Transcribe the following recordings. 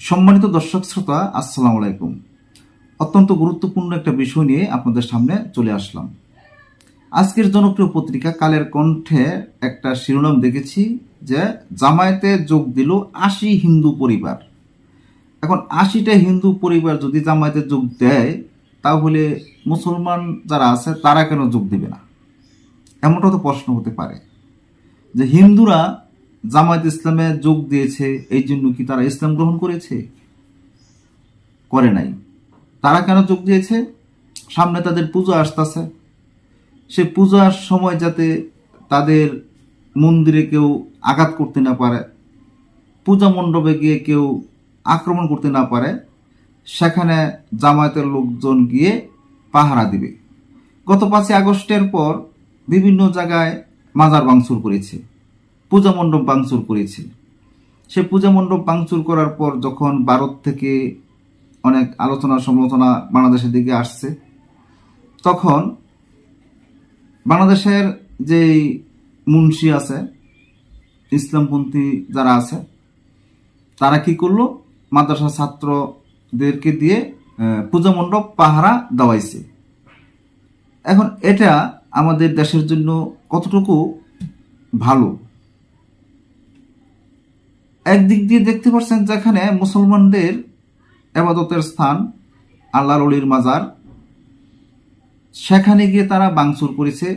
সম্মানিত দর্শক শ্রোতা, আসসালামু আলাইকুম। অত্যন্ত গুরুত্বপূর্ণ একটা বিষয় নিয়ে আপনাদের সামনে চলে আসলাম। আজকের জনপ্রিয় পত্রিকা কালের কণ্ঠে একটা শিরোনাম দেখেছি যে, জামায়াতে যোগ দিল আশি হিন্দু পরিবার। এখন আশিটা হিন্দু পরিবার যদি জামায়াতে যোগ দেয়, তাহলে মুসলমান যারা আছে, তারা কেন যোগ দেবে না? এমনটা তো প্রশ্ন হতে পারে। যে হিন্দুরা জামায়াত ইসলামে যোগ দিয়েছে, এই জন্য কি তারা ইসলাম গ্রহণ করেছে? করে নাই। তারা কেন যোগ দিয়েছে? সামনে তাদের পুজো আসতেছে। সে পূজার সময় যাতে তাদের মন্দিরে কেউ আঘাত করতে না পারে, পূজা মণ্ডপে গিয়ে কেউ আক্রমণ করতে না পারে, সেখানে জামায়াতের লোকজন গিয়ে পাহারা দিবে। গত পাঁচই আগস্টের পর বিভিন্ন জায়গায় মাজার ভাঙচুর করেছে। পূজা মণ্ডপ ভাঙচুর করেছে সে পূজা মণ্ডপ ভাঙচুর করার পর যখন ভারত থেকে অনেক আলোচনা সমালোচনা বাংলাদেশের দিকে আসছে, তখন বাংলাদেশের যে মুন্সি আছে, ইসলামপন্থী যারা আছে, তারা কি করল? মাদ্রাসা ছাত্রদেরকে দিয়ে পূজা মণ্ডপ পাহারা দেওয়াইছে। এখন এটা আমাদের দেশের জন্য কতটুকু ভালো? একদিক দিয়ে দেখতে পাচ্ছেন যেখানে মুসলমানদের এবাদতের স্থান আল্লাহ অলির মাজার, সেখানে গিয়ে তারা বাংচুর করেছে,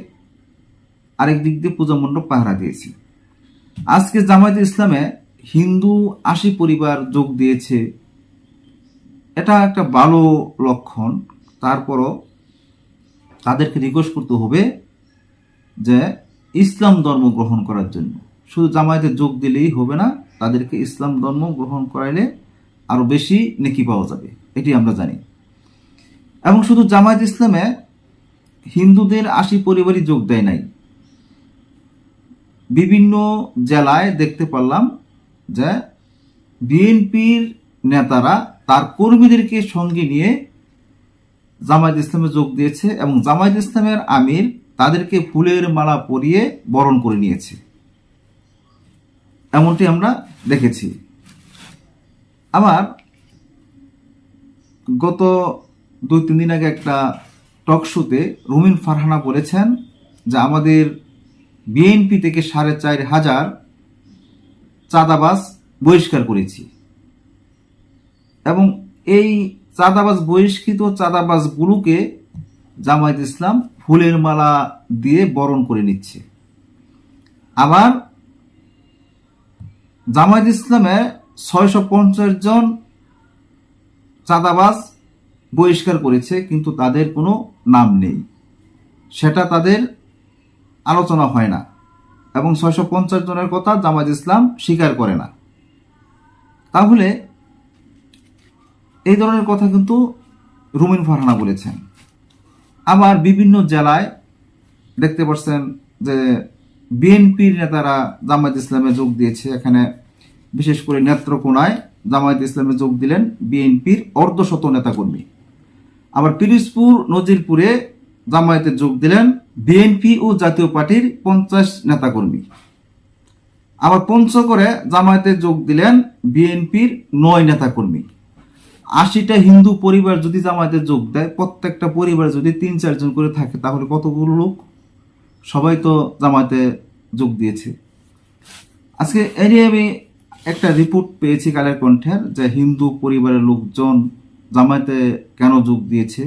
আরেক দিক দিয়ে পূজা মণ্ডপ পাহারা দিয়েছে। আজকে জামায়াত ইসলামে হিন্দু আশি পরিবার যোগ দিয়েছে। এটা একটা ভালো লক্ষণ। তারপরও তাদেরকে রিকোয়েস্ট করতে হবে যে ইসলাম ধর্ম গ্রহণ করার জন্য। শুধু জামায়াতে যোগ দিলেই হবে না তাদেরকে ইসলাম ধর্ম গ্রহণ করাইলে আরও বেশি নেকি পাওয়া যাবে। এটি আমরা জানি। এবং শুধু জামায়াত ইসলামে হিন্দুদের আশি পরিবারই যোগ দেয় নাই। বিভিন্ন জেলায় দেখতে পারলাম যে বিএনপির নেতারা তার কর্মীদেরকে সঙ্গে নিয়ে জামায়াত ইসলামে যোগ দিয়েছে এবং জামায়াত ইসলামের আমির তাদেরকে ফুলের মালা পরিয়ে বরণ করে নিয়েছে। এমনটি আমরা দেখেছি। আবার গত দুই তিন দিন আগে একটা টক শোতে রুমিন ফারহানা বলেছেন যে আমাদের বিএনপি থেকে সাড়ে চার হাজার চাঁদাবাস বহিষ্কার করেছি। এবং এই চাঁদাবাজ বহিষ্কৃত চাঁদাবাজগুলোকে জামায়াত ইসলাম ফুলের মালা দিয়ে বরণ করে নিচ্ছে। আবার জামায়াত ইসলামে ছয়শো পঞ্চাশ জন চাঁদাবাজ বহিষ্কার করেছে, কিন্তু তাদের কোনো নাম নেই। সেটা তাদের আলোচনা হয় না এবং ছয়শো পঞ্চাশ জনের কথা জামায়াত ইসলাম স্বীকার করে না। তাহলে এই ধরনের কথা কিন্তু রুমিন ফারহানা বলেছেন। আবার বিভিন্ন জেলায় দেখতে পাচ্ছেন যে বিএনপির নেতারা জামায়াত ইসলামে যোগ দিয়েছে, এখানে বিশেষ করে নেত্রকোনায় জামায়াত ইসলামে যোগ দিলেন বিএনপির অর্ধশত নেতাকর্মী। আবার পিরিজপুর, নজিরপুরে জামায়াতে যোগ দিলেন বিএনপি ও জাতীয় পার্টির পঞ্চাশ নেতাকর্মী। আবার পঞ্চগড়ে জামায়াতে যোগ দিলেন বিএনপির নয় নেতাকর্মী। আশিটা হিন্দু পরিবার যদি জামায়াতে যোগ দেয়, প্রত্যেকটা পরিবার যদি তিন চারজন করে থাকে, তাহলে কতগুলো লোক? সবাই তো জামায়াতে যোগ দিয়েছে। আজকে এ নিয়ে আমি একটা রিপোর্ট পেয়েছি কালের কণ্ঠের যে হিন্দু পরিবারের লোকজন জামায়াতে কেন যোগ দিয়েছে?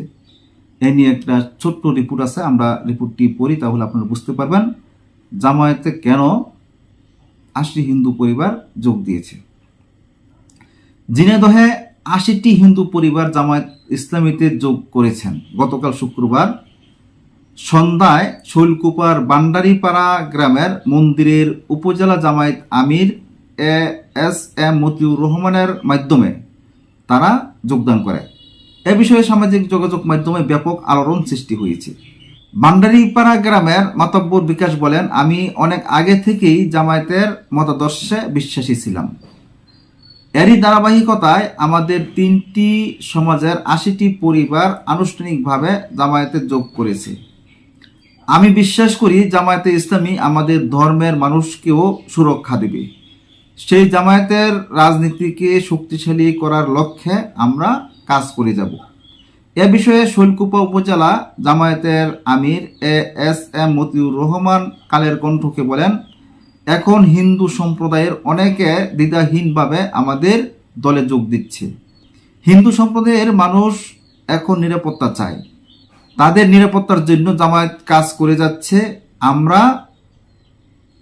এ নিয়ে একটা ছোট্ট রিপোর্ট আছে, আমরা রিপোর্টটি পড়ি তাহলে আপনারা বুঝতে পারবেন জামায়াতে কেন আশি হিন্দু পরিবার যোগ দিয়েছে। জিনেদহে আশিটি হিন্দু পরিবার জামায়াত ইসলামীতে যোগ করেছেন। গতকাল শুক্রবার সন্ধ্যায় শৈলকুপার বান্ডারিপাড়া গ্রামের মন্দিরের উপজেলা জামায়াত আমির এ এস এম মতিউর রহমানের মাধ্যমে তারা যোগদান করে। এ বিষয়ে সামাজিক যোগাযোগ মাধ্যমে ব্যাপক আলোড়ন সৃষ্টি হয়েছে। বান্ডারিপাড়া গ্রামের মাতব্বর বিকাশ বলেন, আমি অনেক আগে থেকেই জামায়াতের মতাদর্শে বিশ্বাসী ছিলাম। এরই ধারাবাহিকতায় আমাদের তিনটি সমাজের আশিটি পরিবার আনুষ্ঠানিকভাবে জামায়াতে যোগ করেছে। আমি বিশ্বাস করি জামায়াতে ইসলামী আমাদের ধর্মের মানুষকেও সুরক্ষা দেবে। সেই জামায়াতের রাজনীতিকে শক্তিশালী করার লক্ষ্যে আমরা কাজ করে যাব। এ বিষয়ে শৈলকুপা উপজেলা জামায়াতের আমির A S M Motiur Rahman কালের কণ্ঠকে বলেন, এখন হিন্দু সম্প্রদায়ের অনেকে দ্বিধাহীনভাবে আমাদের দলে যোগ দিচ্ছে। হিন্দু সম্প্রদায়ের মানুষ এখন নিরাপত্তা চায়। তাদের নিরাপত্তার জন্য জামায়াত কাজ করে যাচ্ছে। আমরা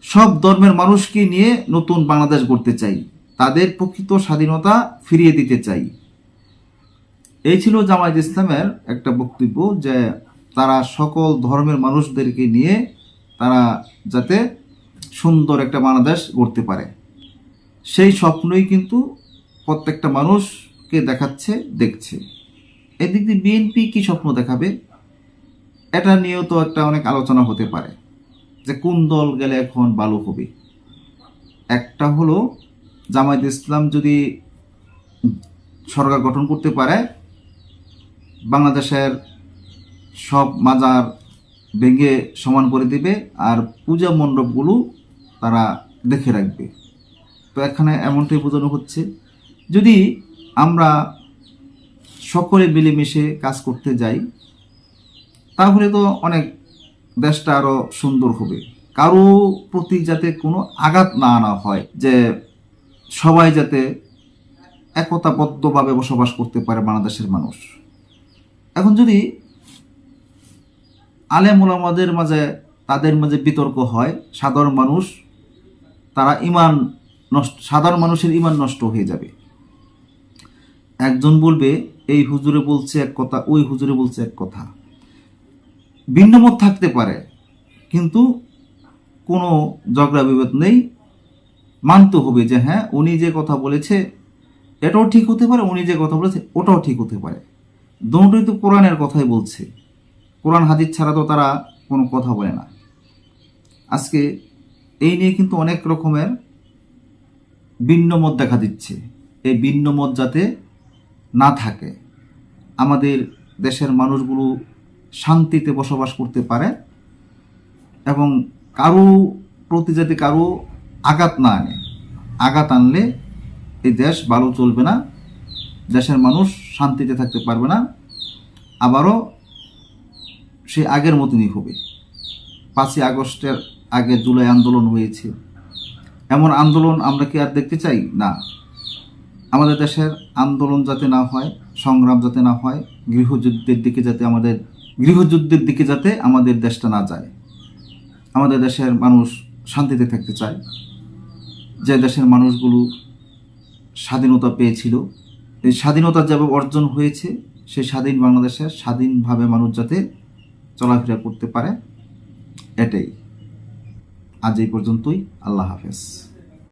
সব ধর্মের মানুষকে নিয়ে নতুন বাংলাদেশ গড়তে চাই। তাদের প্রকৃত স্বাধীনতা ফিরিয়ে দিতে চাই। এই ছিল জামায়াত ইসলামের একটা বক্তব্য যে তারা সকল ধর্মের মানুষদেরকে নিয়ে তারা যাতে সুন্দর একটা বাংলাদেশ গড়তে পারে। সেই স্বপ্নই কিন্তু প্রত্যেকটা মানুষকে দেখাচ্ছে, দেখছে। এদিক দিয়ে বিএনপি কী স্বপ্ন দেখাবে? এটা নিয়েও তো একটা অনেক আলোচনা হতে পারে। যে কোন দল গেলে এখন ভালো হবে? একটা হলো জামায়াত ইসলাম যদি সরকার গঠন করতে পারে, বাংলাদেশের সব মাজার ভেঙে সমান করে দিবে আর পূজা মণ্ডপগুলো তারা দেখে রাখবে। তো এখানে এমনটাই বোঝানো হচ্ছে। যদি আমরা সকলে মিলেমিশে কাজ করতে যাই, তাহলে তো অনেক দেশটা আরও সুন্দর হবে। কারও প্রতি যাতে কোনো আঘাত না আনা হয়, যে সবাই যাতে একতাবদ্ধভাবে বসবাস করতে পারে বাংলাদেশের মানুষ। এখন যদি আলেম ওলামাদের মাঝে, তাদের মাঝে বিতর্ক হয়, সাধারণ মানুষ, তারা ইমান নষ্ট, সাধারণ মানুষের ইমান নষ্ট হয়ে যাবে। একজন বলবে, এই হুজুরে বলছে এক কথা, ওই হুজুরে বলছে এক কথা। ভিন্ন মত থাকতে পারে, কিন্তু কোনো ঝগড়া বিভেদ নেই। মানতে হবে যে হ্যাঁ উনি যে কথা বলেছে, এটাও ঠিক হতে পারে, উনি যে কথা বলেছে, ওটাও ঠিক হতে পারে। দুটোই তো কোরআনের কথাই বলছে। কোরআন হাদিস ছাড়া তো তারা কোনো কথা বলে না। আজকে এই নিয়ে কিন্তু অনেক রকমের ভিন্ন মত দেখা দিচ্ছে। এই ভিন্ন মত যাতে না থাকে। আমাদের দেশের মানুষগুলো শান্তিতে বসবাস করতে পারে এবং কারও প্রতি যাতে কারও আঘাত না আনে, আঘাত আনলে এই দেশ ভালো চলবে না, দেশের মানুষ শান্তিতে থাকতে পারবে না, আবারও সে আগের মতনই হবে। পাঁচই আগস্টের আগে জুলাই আন্দোলন হয়েছে। এমন আন্দোলন আমরা কি আর দেখতে চাই? না। আমাদের দেশের আন্দোলন যাতে না হয়, সংগ্রাম যাতে না হয়, গৃহযুদ্ধের দিকে যাতে আমাদের গৃহযুদ্ধের দিকে যাতে আমাদের দেশটা না যায়, আমাদের দেশের মানুষ শান্তিতে থাকতে চায়, যে দেশের মানুষগুলো স্বাধীনতা পেয়েছিল, এই স্বাধীনতা যেভাবে অর্জন হয়েছে, সেই স্বাধীন বাংলাদেশে স্বাধীনভাবে মানুষ যাতে চলাফেরা করতে পারে, এটাই। আজ এই পর্যন্তই, আল্লাহ হাফেজ।